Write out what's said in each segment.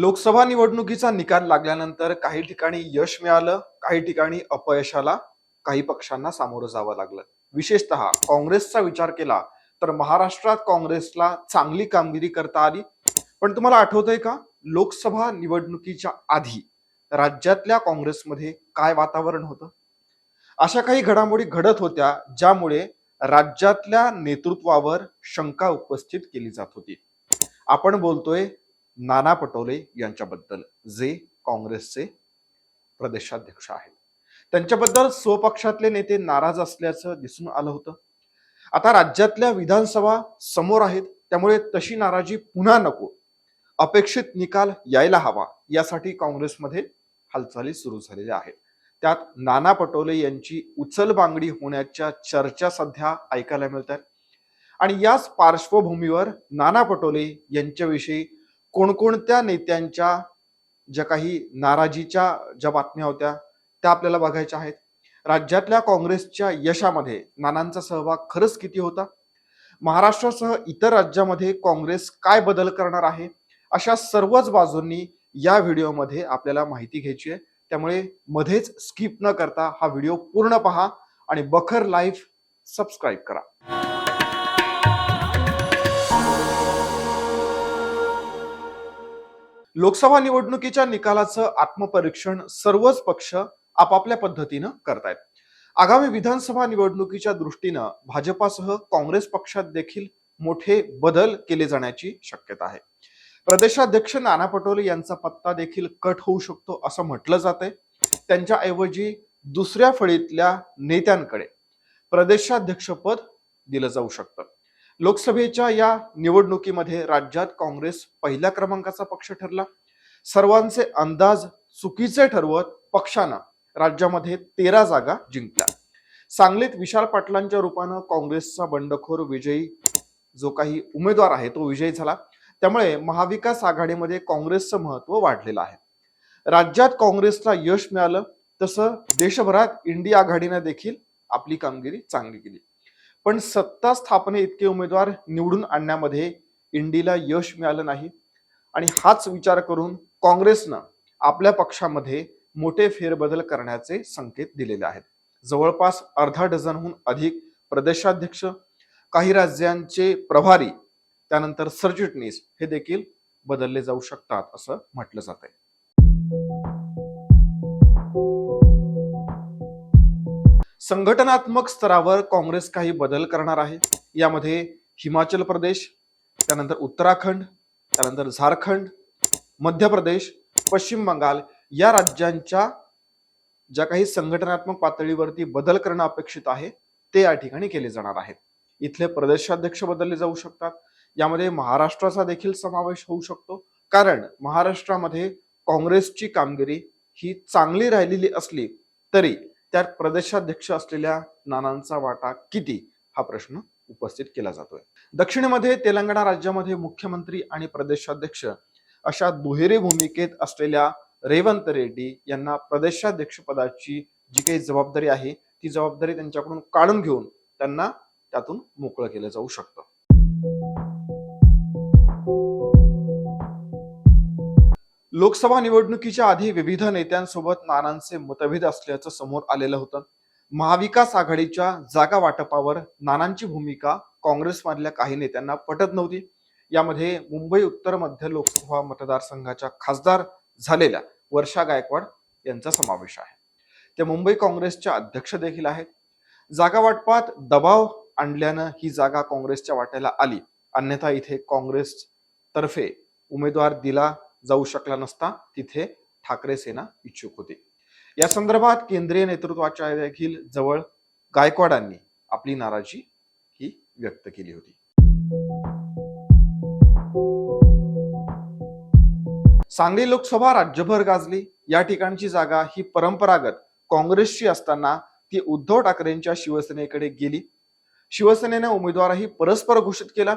लोकसभा निवडणुकीचा निकाल लागल्यानंतर काही ठिकाणी यश मिळालं काही ठिकाणी अपयशाला काही पक्षांना सामोरं जावं लागलं. विशेषतः काँग्रेसचा विचार केला तर महाराष्ट्रात काँग्रेसला चांगली कामगिरी करता आली. पण तुम्हाला आठवतंय का? लोकसभा निवडणुकीच्या आधी राज्यातल्या काँग्रेसमध्ये काय वातावरण होतं? अशा काही घडामोडी घडत होत्या ज्यामुळे राज्यातल्या नेतृत्वावर शंका उपस्थित केली जात होती. आपण बोलतोय नाना पटोले यांच्याबद्दल जे काँग्रेसचे प्रदेशाध्यक्ष आहेत. त्यांच्याबद्दल स्वपक्षातले नेते नाराज असल्याचं दिसून आलं होतं. आता राज्यातल्या विधानसभा समोर आहेत त्यामुळे तशी नाराजी पुन्हा नको. अपेक्षित निकाल यायला हवा यासाठी काँग्रेसमध्ये हालचाली सुरू झालेल्या आहेत. त्यात नाना पटोले यांची उचलबांगडी होण्याच्या चर्चा सध्या ऐकायला मिळत आहेत. आणि याच पार्श्वभूमीवर नाना पटोले यांच्याविषयी कोणकोणत्या नेत्यांच्या ज्या काही नाराजीच्या ज्या बातम्या होत्या त्या आपल्याला बघायच्या आहेत. राज्यातल्या काँग्रेसच्या यशामध्ये नानांचा सहभाग खरंच किती होता? महाराष्ट्रासह इतर राज्यामध्ये काँग्रेस काय बदल करणार आहे? अशा सर्वच बाजूंनी या व्हिडिओमध्ये आपल्याला माहिती घ्यायची आहे. त्यामुळे मध्येच स्किप न करता हा व्हिडिओ पूर्ण पहा आणि बखर लाईफ सबस्क्राईब करा. लोकसभा निवडणुकीच्या निकालाचं आत्मपरीक्षण सर्वच पक्ष आपापल्या पद्धतीनं करतायत. आगामी विधानसभा निवडणुकीच्या दृष्टीनं भाजपासह काँग्रेस पक्षात देखील मोठे बदल केले जाण्याची शक्यता आहे. प्रदेशाध्यक्ष नाना पटोले यांचा पत्ता देखील कट होऊ शकतो असं म्हटलं जातंय. त्यांच्याऐवजी दुसऱ्या फळीतल्या नेत्यांकडे प्रदेशाध्यक्षपद दिलं जाऊ शकतं. लोकसभेच्या या निवडणुकीमध्ये राज्यात काँग्रेस पहिल्या क्रमांकाचा पक्ष ठरला. सर्वांचे अंदाज चुकीचे ठरवत पक्षानं राज्यामध्ये तेरा जागा जिंकल्या. सांगलीत विशाल पाटलांच्या रूपानं काँग्रेसचा बंडखोर विजयी जो काही उमेदवार आहे तो विजयी झाला. त्यामुळे महाविकास आघाडीमध्ये काँग्रेसचं महत्त्व वाढलेलं आहे. राज्यात काँग्रेसला यश मिळालं तसं देशभरात इंडिया आघाडीनं देखील आपली कामगिरी चांगली केली. पण सत्ता स्थापने इतके उमेदवार निवडून आणण्यामध्ये इंडीला यश मिळालं नाही. आणि हाच विचार करून काँग्रेसनं आपल्या पक्षामध्ये मोठे फेरबदल करण्याचे संकेत दिलेले आहेत. जवळपास अर्धा डझनहून अधिक प्रदेशाध्यक्ष काही राज्यांचे प्रभारी त्यानंतर सरचिटणीस हे देखील बदलले जाऊ शकतात असं म्हटलं जात आहे संघटनात्मक स्तरावर काँग्रेस काही बदल करणार आहे. यामध्ये हिमाचल प्रदेश त्यानंतर उत्तराखंड त्यानंतर झारखंड मध्य प्रदेश पश्चिम बंगाल या राज्यांच्या ज्या काही संघटनात्मक पातळीवरती बदल करणं अपेक्षित आहे ते या ठिकाणी केले जाणार आहेत इथले प्रदेशाध्यक्ष बदलले जाऊ शकतात. यामध्ये महाराष्ट्राचा देखील समावेश होऊ शकतो. कारण महाराष्ट्रामध्ये काँग्रेसची कामगिरी ही चांगली राहिलेली असली तरी त्यात प्रदेशाध्यक्ष असलेल्या नानांचा वाटा किती हा प्रश्न उपस्थित केला जातोय. दक्षिणेमध्ये तेलंगणा राज्यामध्ये मुख्यमंत्री आणि प्रदेशाध्यक्ष अशा दुहेरी भूमिकेत असलेल्या रेवंत रेड्डी यांना प्रदेशाध्यक्ष पदाची जी काही जबाबदारी आहे ती जबाबदारी त्यांच्याकडून काढून घेऊन त्यांना त्यातून मोकळं केलं जाऊ शकतं. लोकसभा निवडणुकीच्या आधी विविध नेत्यांसोबत नानांचे मतभेद असल्याचं समोर आलेलं होतं. महाविकास आघाडीच्या जागा वाटपावर नानांची भूमिका काँग्रेसमधल्या काही नेत्यांना पटत नव्हती. यामध्ये मुंबई उत्तर मध्य लोकसभा मतदारसंघाच्या खासदार झालेल्या वर्षा गायकवाड यांचा समावेश आहे. ते मुंबई काँग्रेसच्या अध्यक्ष देखील आहेत. जागा वाटपात दबाव आणल्यानं ही जागा काँग्रेसच्या वाट्याला आली. अन्यथा इथे काँग्रेस तर्फे उमेदवार दिला जाऊ शकला नसता तिथे ठाकरे सेना इच्छुक होती. या संदर्भात केंद्रीय नेतृत्वाच्या देखील जवळ गायकवाडांनी आपली नाराजी ही व्यक्त केली होती. सांगली लोकसभा राज्यभर गाजली. या ठिकाणची जागा ही परंपरागत काँग्रेसची असताना ती उद्धव ठाकरेंच्या शिवसेनेकडे गेली. शिवसेनेने उमेदवारही परस्पर घोषित केला.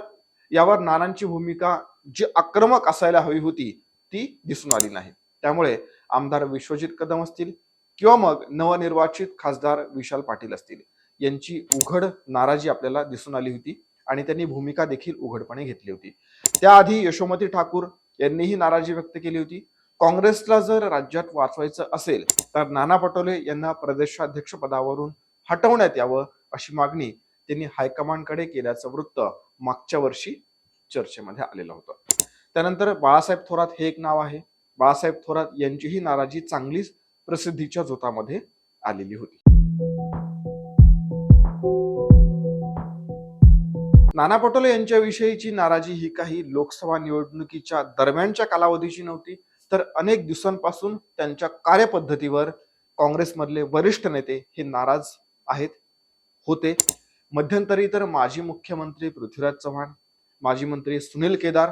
यावर नानांची भूमिका जी आक्रमक असायला हवी होती ती दिसून आली नाही. त्यामुळे आमदार विश्वजित कदम असतील किंवा मग नवनिर्वाचित खासदार विशाल पाटील असतील यांची उघड नाराजी आपल्याला दिसून आली होती आणि त्यांनी भूमिका देखील उघडपणे घेतली होती. त्याआधी यशोमती ठाकूर यांनीही नाराजी व्यक्त केली होती. काँग्रेसला जर राज्यात वाचवायचं असेल तर नाना पटोले यांना प्रदेशाध्यक्ष पदावरून हटवण्यात यावं अशी मागणी त्यांनी हायकमांडकडे केल्याचं वृत्त मागच्या वर्षी चर्चेमध्ये आलेलं होतं. त्यानंतर बाळासाहेब थोरात हे एक नाव आहे. बाळासाहेब थोरात यांचीही नाराजी चांगलीच प्रसिद्धीच्या जोतामध्ये आलेली होती. नाना पटोले यांच्याविषयीची नाराजी ही काही लोकसभा निवडणुकीच्या दरम्यानच्या कालावधीची नव्हती तर अनेक दिवसांपासून त्यांच्या कार्यपद्धतीवर काँग्रेसमधले वरिष्ठ नेते हे नाराज आहेत होते. मध्यंतरी तर माजी मुख्यमंत्री पृथ्वीराज चव्हाण माजी मंत्री सुनील केदार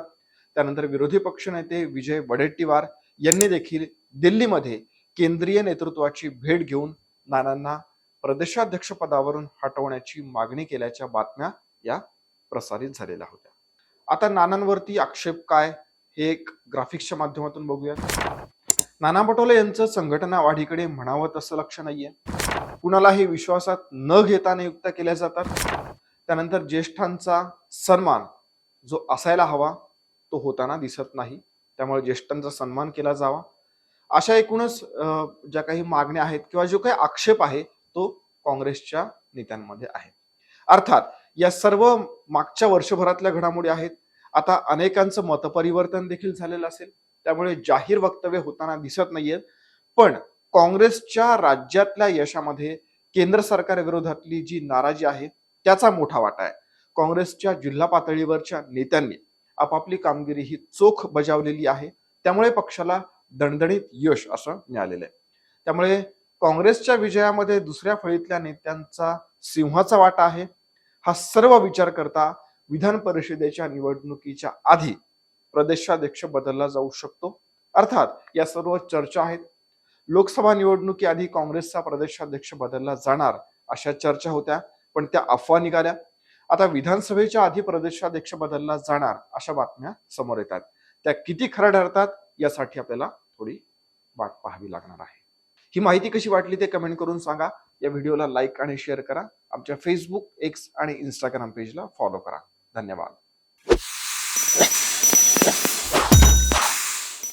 त्यानंतर विरोधी पक्षनेते विजय वडेट्टीवार यांनी देखील दिल्लीमध्ये केंद्रीय नेतृत्वाची भेट घेऊन नानांना प्रदेशाध्यक्ष पदावरून हटवण्याची मागणी केल्याच्या बातम्या या प्रसारित झालेल्या होत्या. आता नानांवरती आक्षेप काय? हे एक ग्राफिक्सच्या माध्यमातून बघूया. नाना पटोले यांचं संघटना वाढीकडे म्हणावं तसं लक्ष नाहीये. कुणालाही विश्वासात न घेता नियुक्त केल्या जातात. त्यानंतर ज्येष्ठांचा सन्मान जो असायला हवा तो होताना दिसत नाही. त्यामुळे ज्येष्ठांचा सन्मान केला जावा. अशा एकूणच ज्या काही मागण्या आहेत किंवा जो काही आक्षेप आहे तो काँग्रेसच्या नेत्यांमध्ये आहे. अर्थात या सर्व मागच्या वर्षभरातल्या घडामोडी आहेत. आता अनेकांचं मतपरिवर्तन देखील झालेलं असेल. त्यामुळे जाहीर वक्तव्य होताना दिसत नाहीयेत पण काँग्रेसच्या राज्यातल्या यशामध्ये केंद्र सरकार विरोधातली जी नाराजी आहे त्याचा मोठा वाटा आहे. काँग्रेसच्या जिल्हा पातळीवरच्या नेत्यांनी आपापली कामगिरी ही चोख बजावलेली आहे. त्यामुळे पक्षाला दणदणीत यश असं मिळालेलं आहे. त्यामुळे काँग्रेसच्या विजयामध्ये दुसऱ्या फळीतल्या नेत्यांचा सिंहाचा वाटा आहे. हा सर्व विचार करता विधान परिषदेच्या निवडणुकीच्या आधी प्रदेशाध्यक्ष बदलला जाऊ शकतो. अर्थात या सर्व चर्चा आहेत. लोकसभा निवडणुकीआधी काँग्रेसचा प्रदेशाध्यक्ष बदलला जाणार अशा चर्चा होत्या पण त्या अफवा निघाल्या. आता विधानसभेच्या आधी प्रदेशाध्यक्ष बदलला जाणार अशा बातम्या समोर येतात. त्या किती खऱ्या ठरतात यासाठी आपल्याला थोडी वाट पाहावी लागणार आहे. ही माहिती कशी वाटली ते कमेंट करून सांगा. या व्हिडिओला लाईक आणि शेअर करा. आमच्या फेसबुक एक्स आणि इंस्टाग्राम पेजला फॉलो करा. धन्यवाद.